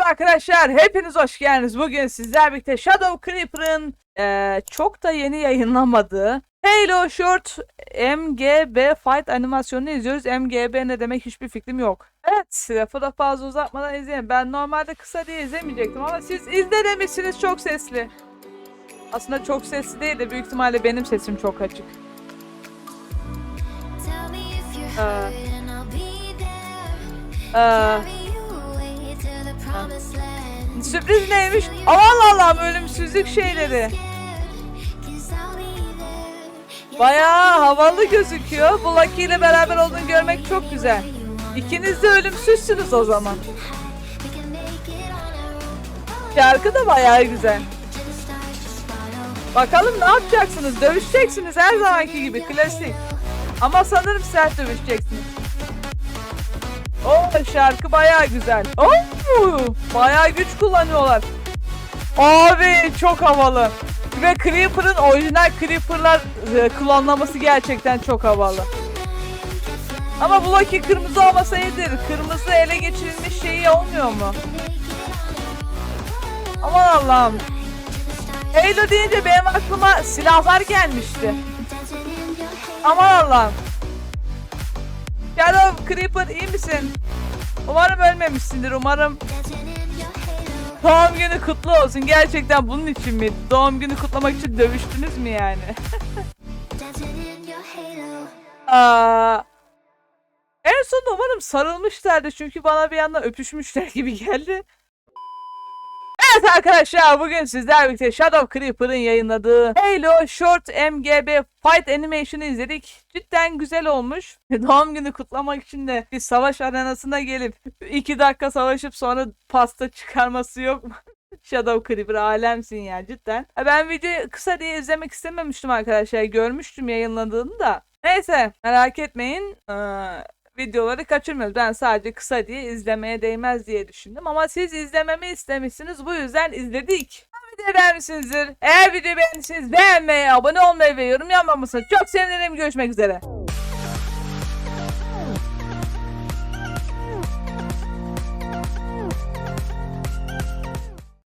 Merhaba arkadaşlar, hepiniz hoş geldiniz. Bugün sizler birlikte Shadow Creeper'ın eee, çok da yeni yayınlamadığı Halo Short MGB Fight animasyonunu izliyoruz. MGB ne demek hiçbir fikrim yok. Evet, lafı da fazla uzatmadan izleyin. Ben normalde kısa diye izlemeyecektim ama siz izle demişsiniz çok sesli. Aslında çok sesli değil de büyük ihtimalle benim sesim çok açık. Tell me sürpriz neymiş? Aman Allah'ım ölümsüzlük şeyleri. Bayağı havalı gözüküyor. Bu Lucky ile beraber olduğunu görmek çok güzel. İkiniz de ölümsüzsünüz o zaman. Şarkı da bayağı güzel. Bakalım ne yapacaksınız? Dövüşeceksiniz her zamanki gibi klasik. Ama sanırım sert dövüşeceksiniz. Şarkı bayağı güzel. Oo bayağı güç kullanıyorlar. Abi çok havalı. Ve Creeper'ın orijinal Creeper'lar e, klonlaması gerçekten çok havalı. Ama bu Loki kırmızı olmasa iyidir. Kırmızı ele geçirilmiş şeyi olmuyor mu? Aman Allah'ım. Halo deyince benim aklıma silahlar gelmişti. Aman Allah'ım. Shadow Creeper iyi misin? Umarım ölmemişsindir. Umarım doğum günü kutlu olsun. Gerçekten bunun için mi? Doğum günü kutlamak için dövüştünüz mü yani? Aa, en sonunda umarım sarılmışlardı. Çünkü bana bir yandan öpüşmüşler gibi geldi. Evet arkadaşlar bugün sizlerle birlikte Shadow Creeper'ın yayınladığı Halo Short MGB Fight Animation'ı izledik. Cidden güzel olmuş. Doğum günü kutlamak için de bir savaş arenasına gelip 2 dakika savaşıp sonra pasta çıkarması yok mu? Shadow Creeper alemsin ya cidden. Ben videoyu kısa diye izlemek istememiştim arkadaşlar. Görmüştüm yayınladığını da. Neyse merak etmeyin. Ee, videoları kaçırmıyoruz. Ben sadece kısa diye izlemeye değmez diye düşündüm. Ama siz izlememi istemişsiniz. Bu yüzden izledik. Videoyu beğenmişsinizdir. Eğer videoyu beğendiyseniz beğenmeyi, abone olmayı ve yorum yapmamışsınız. Çok sevinirim. Görüşmek üzere.